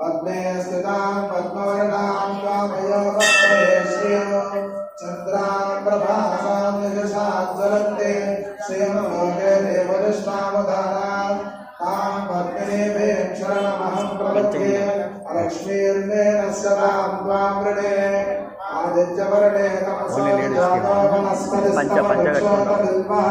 पद्मे स्थितां पद्मवर्णां त्वामयोपये श्रियो चन्द्रां प्रभासां यशसां ज्वलन्ते श्रियमलोके देवदृष्टावधानां तां पद्मिनीभीं शरणमहं प्रपद्ये लक्ष्मीर्मेणस्य तां त्वां वृणे आदित्यवर्णे तमसो जातो वनस्पतिस्तमवृक्षोतबिल्वः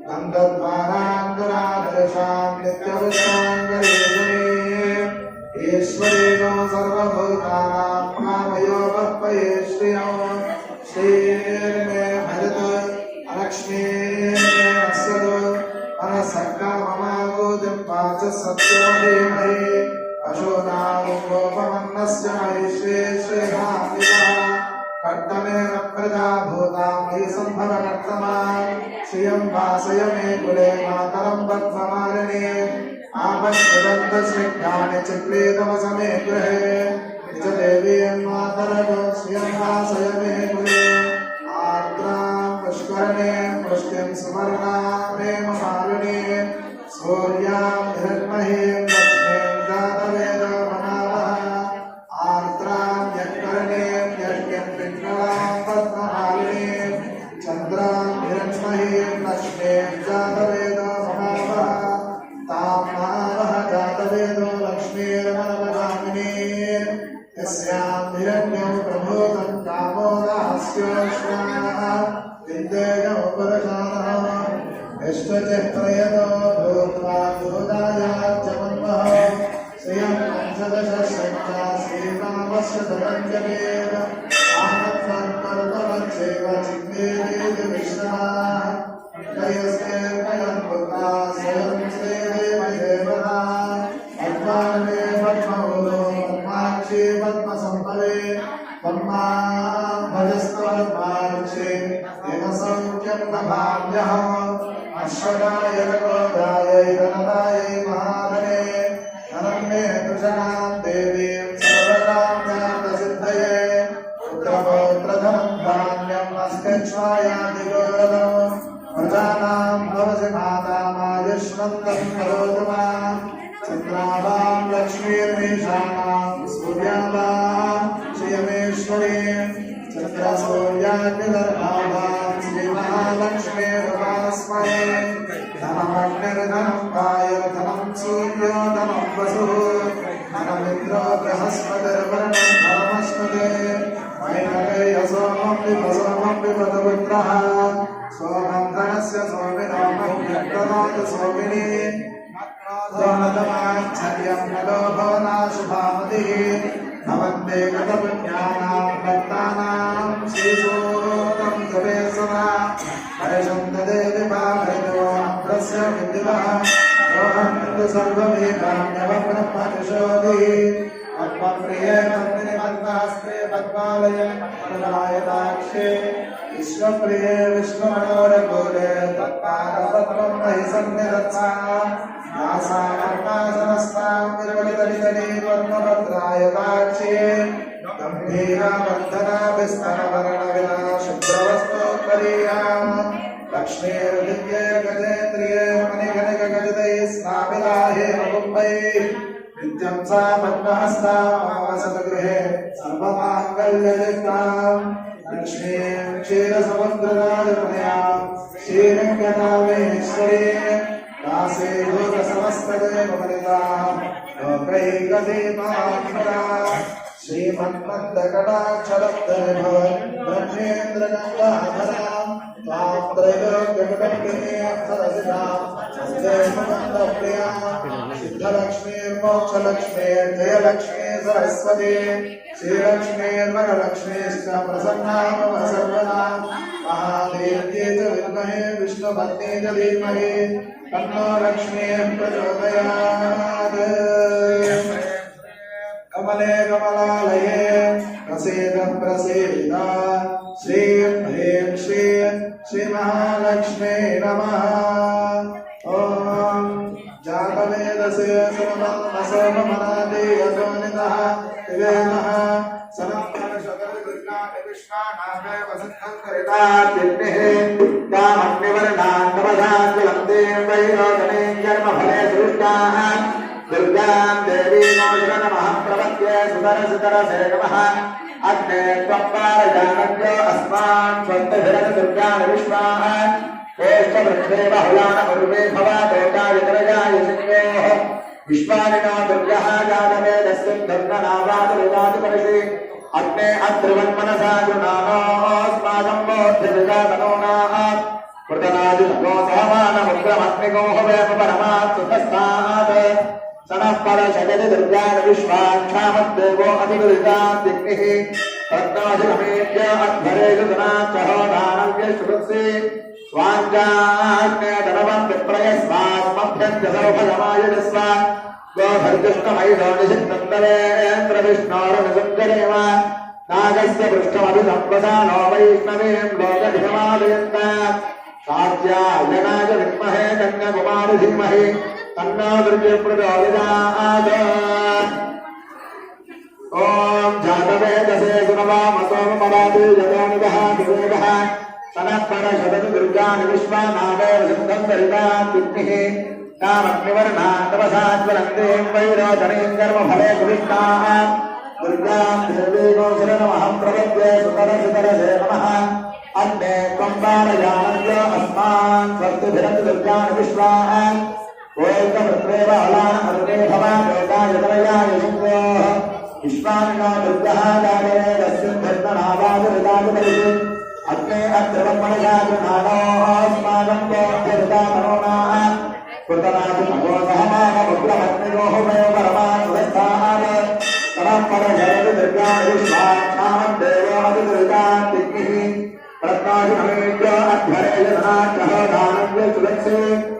गन्धद्वारान्तरादर्शां नित्यवृत्ताङ्गरेजने ईश्वरेण सर्वभूतानां मामयो वह्वये श्रियो श्रीर्मे भजत अलक्ष्मीर्मे नश्यतु मनसक्काममागोजं वाच सत्यमधीमहि अशोनामुपमन्नस्य महिष्ये श्रेहान्वितः कर्तमेन प्रजा भूतां हि सम्भवकर्तमा श्रियं वासय मे कुले मातरं पद्ममालिने आपश्यदन्तस्निग्धानि चिक्लेतमसमे गृहे निजदेवीं मातरगो श्रियं वासय मे कुले आर्द्रां पुष्करणे पुष्टिं सुवर्णां प्रेममालिने सूर्यां हिरण्महीं विद्येयमुपरशानः इष्टचित्रयतो भूत्वा भूतायाच्यमन्वः श्रियं पंचदशसङ्ख्या श्रीरामस्य आनत्सर्कर्तवच्छेव चिन्तेति विष्णुः जयस्ते कयं पुता स्वयं श्रीदेवदेवता पद्माने पद्मौलो पद्माक्षी पद्मसम्पदे पद्मा देवसौख्यं नभाम्यहम् अश्वदाय गोदायै धनदायै महाधने धनं मे कृषणां देवीं सर्वकाम्यां प्रसिद्धये पुत्रपौत्रधनं धान्यम् अस्मिच्छायाति गोरदम् प्रजानां भवसि माता मायुष्मन्तं करोतु मां चन्द्राभां लक्ष्मीर्मीशानां सूर्याभां श्रियमेश्वरीं चन्द्रसूर्याग्निदर्भाभां ధనమస్మయే ధనమగ్నిర్ధనం వాయు ధనం సూర్యో ధనం వసు ధనమింద్రో బృహస్పతిర్వర్ణం ధనమస్మదే వైనవేయ సోమం వివ సోమం వివదపుత్ర సోమం ధనస్య సోమినామం వ్యక్తనాథ సోమిని దోనతమాశ్చర్యం నలోభో నాశుభామతి భవంతే గతపుణ్యానాం భక్తానాం శ్రీశోదం గవేశనా हर्षं तदेवि पावयतो अप्रस्य विद्युतः रोहन्तु सर्वमेकान्यवब्रह्मनिषोधि पद्मप्रिये पद्मिनि पद्मास्त्रे पद्मालय पद्मायताक्षे विश्वप्रिये विष्णुमनोरगोरे तत्पादपद्मं महि सन्निधत्सा व्यासामर्मासनस्तां विरवलितलितली पद्मभद्रायताक्षे गम्भीरावर्धना विस्तरवर्णविना शुभ्रवस्तोत्तरीयाम् लक्ष्मीर्दिव्ये गजेन्द्रिये मणिगणिकगजदैः स्नापिलाहे मुम्बैः नित्यं सा पद्महस्ता मावसतगृहे सर्वमाङ्गल्ययुक्ताम् लक्ष्मीं क्षीरसमुद्रराजतनयां श्रीरङ्गनामेश्वरी दासे भूतसमस्तदेवमनितां लोकैकदीपात्मना श्रीमन्मन्दकटाक्षरब्धविभवन् त्वां सरसिजां वंदे सिद्धलक्ष्मीर्मोक्षलक्ष्मीर्जयलक्ष्मी सरस्वती श्रीलक्ष्मीर्वरलक्ष्मीश्च प्रसन्ना च विद्महे विष्णुपत्नी च धीमहि तन्नो कमले कमलालये प्रसीद प्रसीद श्रीं ह्रीं श्रीं श्रीमहालक्ष्मी नमः। ॐ जातवेदसे सर्वमसोमनादि यतोनितः दिवेमः दुर्गां देवीमोषण महाप्रवत्य सुतर सुतर सेवः अग्ने त्वप्पारजानव्यो अस्मान् स्वन्तभिरत दुर्गान् विश्वाः श्रेष्ठवृक्षे बहुलान पूर्वे भव दोकायतरजायशनिवेः विश्वानिना दुर्गः जानवे तस्मिन् धर्मनावाद विदातु परिषि अग्ने अद्रुवन्मनसा गुणानोऽस्माकं सहमानमुग्रमग्निगोः वेम परमात् सनःपर जगति दुर्गान् विश्वाक्षामद्देवो अधिगुरितान् दिग्निः रत्नाधिगमेत्य अध्वरे सुनाचहो दानव्य शुभसे वाञ्चाग्नेधनवन् विप्रयस्मात्मभ्यन्तसौभगमायजस्व तन्नो दुर्गे प्रचोदयात् ॐ जातवेदसे सुनवामसोमपराति यतोनिदः विवेदः सनत्परशतनु दुर्गानि विश्वानादेव सिद्धं दरितात्मिः तामग्निवर्णान्दवसाज्वलन्तीं वैरोचनीं कर्मफले सुविष्टाः दुर्गां देवीगो शरणमहं प्रपद्ये सुतरसुतरसे नमः अन्ये त्वं पालयानन्यो अस्मान् स्वस्तिभिरन्तु दुर्गानि विश्वाः ओल्कवृत्रेव अलान अरुणे भवा लोकायतनयाय शुक्रोः विश्वानिनो दुर्गः जागरेदस्मिन् धर्मनावादरितादिपरिषि अग्ने अद्रवन्मनसागुणानोऽस्माकं बोध्यरितामनोनाः कृतनाथि भगो सहमानमुग्रमग्निगोः वयो परमानुदस्थान् तमः परशरति दुर्गा विश्वाक्षामं देवादिदुरितादिग्निः रत्नादिभवेभ्य अध्वरे यदनाट्यः दानव्य सुलक्षे वाञ्छाज्ञानवद्विप्रयस्मात्मभ्यन्त्यसौभगमाय गोधर्गल्तमैरोनिषत्कण्डरेन्द्रविष्णोरनिषत्करेण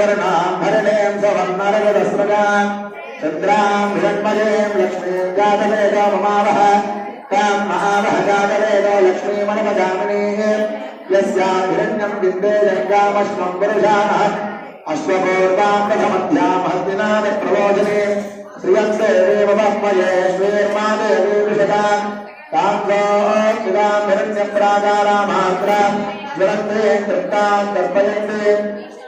हिरण्यवर्णां भरणें सवर्णरजतस्रजां चन्द्रां हिरण्मयीं लक्ष्मीं जातवेदो ममावह तां महावह जातवेदो लक्ष्मीमणिमजामिनीः, यस्यां हिरण्यं बिन्दे जङ्गामश्वं पुरुषाणः अश्वपूर्वां प्रथमध्यां हस्तिनानि प्रबोधिनी श्रियं देवीव श्रीर्मा देवी विशदां तां गोचिदां ज्वलन्ते तृप्तां दर्पयन्ते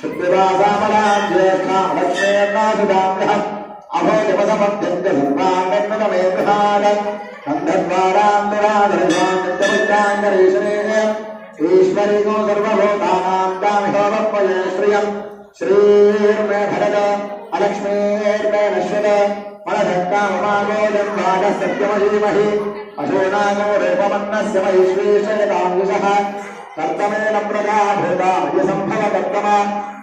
शुद्धिवासामलां ज्येष्ठां लक्ष्मीर्नाथुदाम्यः अभोजपसमभ्यन्त्य सर्वाङ्गन्नमे गृहाण गन्धद्वारान्तराधरिष्वान् नित्यपुत्राङ्गरीश्वरेण ईश्वरीको सर्वभूतानां दामिहोपये श्रियम् श्रीर्मे भरत अलक्ष्मीर्मे नश्वत मनसक्काममागोजं भागः सत्यमहीमहि अशोनागो रेपमन्नस्य महिष्वीषयताङ्गुशः कर्तमेन प्रजाभूतामयसम्भव कर्तम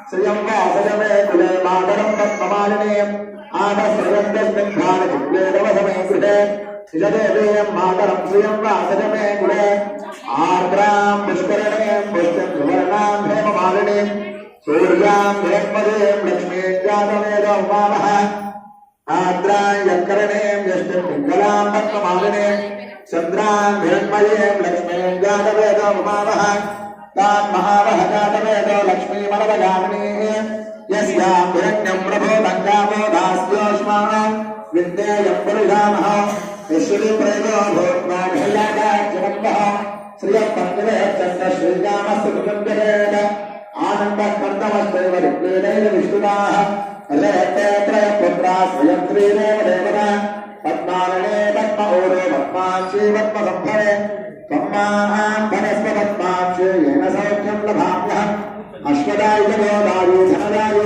श्रियं वासज मे कुले मातरं पद्ममालिने आदश्रयन्तस्मिन् भागकुले तवसमे गृहे निजदेवीयं मातरं श्रियं वासज मे कुले आर्द्रां पुष्करणीं पुष्टिं सुवर्णां हेममालिनीं सूर्यां ब्रह्मदें लक्ष्मीजातमेधमानः आद्रायकरणें यष्टिं पिङ्गलां पद्ममालिनीं चन्द्रां हिरण्मयीं लक्ष्मीं जातवेदमानः तां महावः जातवेदो लक्ष्मीमरवगामिनीः यस्यां हिरण्यं प्रभो लङ्कामो दास्योष्माणां विद्येयं परिधानः विश्वप्रयो भोत्माभिल्लाकाच्यवन्तः श्रियः पत्निरे चन्द्रश्रीरामस्य कुटुम्बेन శ్రీరామస్తు కుటుంబేన ఆనంద. స్పందమస్తైవ రిక్లీనైన విష్ణునాః అజయతే త్రయ పుత్రా స్వయం శ్రీరేవ దేవత పద్మాలనే పద్మ ఊరే పద్మాక్షి పద్మ సంభరే త్వమ్మాం ధనస్వ పద్మాక్షి ఏన సౌఖ్యం లభామ్యహం అశ్వదాయుధోదాయు ధనదాయు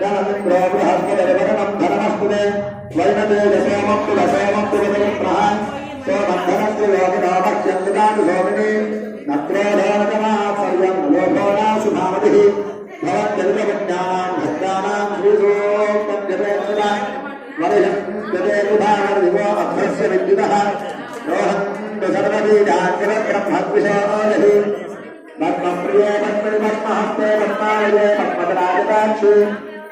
ధనమింద్రో బృహస్పతిర్వదనం ధనమస్తుతే వైనతేజసోమప్తు వసోమప్తు వదమిత్రః సోమద్ధనస్య యోగినో పశ్యంతు దాతు సోమిని నత్రోధోనతమాత్సర్యం లోభోనాసు భామతిః భవంత్యల్పజ్ఞానాం భక్తానాం శ్రీసూక్తం జపేత్సవ వరిహం జపేతుధానదివో అభ్రస్య విద్యుతः రోహం సర్వబీజాగ్ర బ్రహ్మద్విషోదహి పద్మప్రియే పద్మని పద్మహస్తే పద్మాలయే పద్మరాజదాక్షి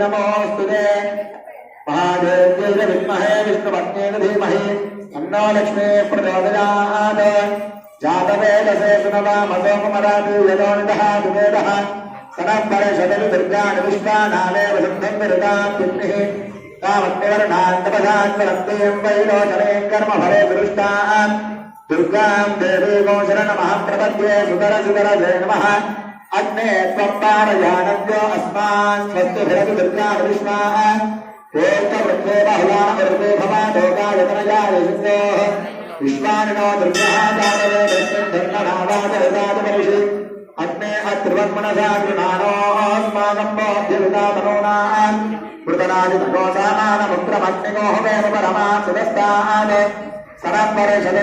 नमोस्तुते महादेव्यैव विद्महे विष्णुपत्नेन धीमहि तन्नो लक्ष्मी प्रचोदयात् जातवेदसे सुनवामसोमरादिवेदोनितः दुवेदः सनम्बरशतमि दुर्गानिविष्टानामेव सिद्धिं विरतान्तिः कामत्तेरणान्तपधान्तरन्तेयं वैलोचने कर्म फले विरुष्टान् दुर्गां देवीगोचरणमः प्रपद्ये सुतरसुतरसे नमः అగ్నే స్వంపారయానో అస్మాన్ స్వస్తుభిరభిర్గాభిష్మాః ఏకవృత్తే బహుళాన వృత్తే భవ లోకాయతనయాయ సింహో విశ్వానినో దుర్గాదానవే దర్శన ధర్మనావాదరదాదమనిషి అగ్నే అత్రివన్మనసా గృణానోస్మాకం బోధ్యవితా మనోనాన్ మృతనాజితోసానానముద్రమగ్నిగోహవేన పరమా సురస్తాన్ సరంపరేషదు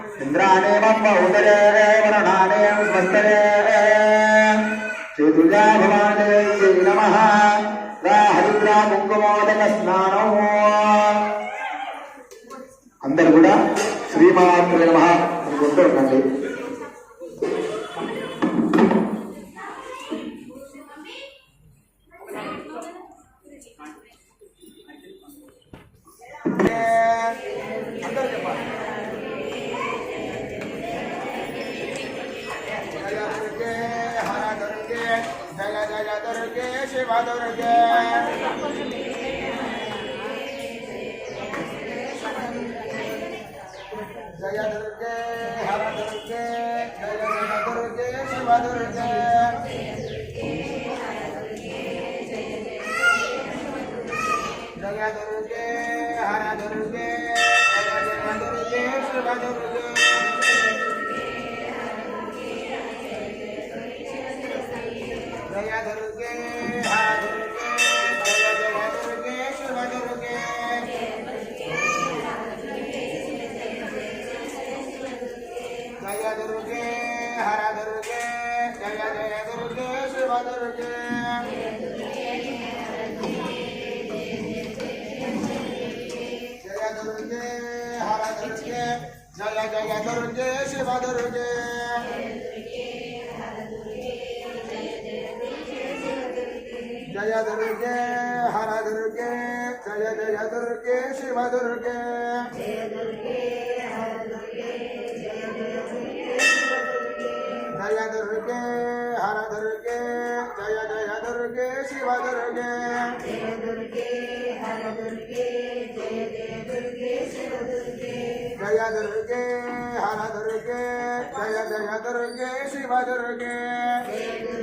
ఇంద్రాణేమం బహుదరే వరణానేం స్వస్తరే శ్రీదుర్గా భవానే నమ హరిద్రా కుంకుమోదక స్నానం అందరు కూడా శ్రీమాత్రే నమ అనుకుంటూ ఉండండి जय जय दुर्गे हरा दुर्गे। जय दुर्गे, हर दुर्गे, जय दुर्गे, शिव दुर्गे। जय दुर्गे। జయ దుర్గే శివ దుర్గే జయ దుర్గే హర దుర్గే జయ జయ దుర్గే శివ దుర్గే జయ దుర్గే హర దుర్గే జయ జయ దుర్గే శివ దుర్గే జయ దుర్గే హర దుర్గే జయ जय दुर्गे, हर दुर्गे, जय जय दुर्गे, शिव दुर्गे। जय दुर्गे, हर दुर्गे, जय जय दुर्गे, शिव दुर्गे। जय दुर्गे, हर दुर्गे, जय जय दुर्गे, शिव दुर्गे।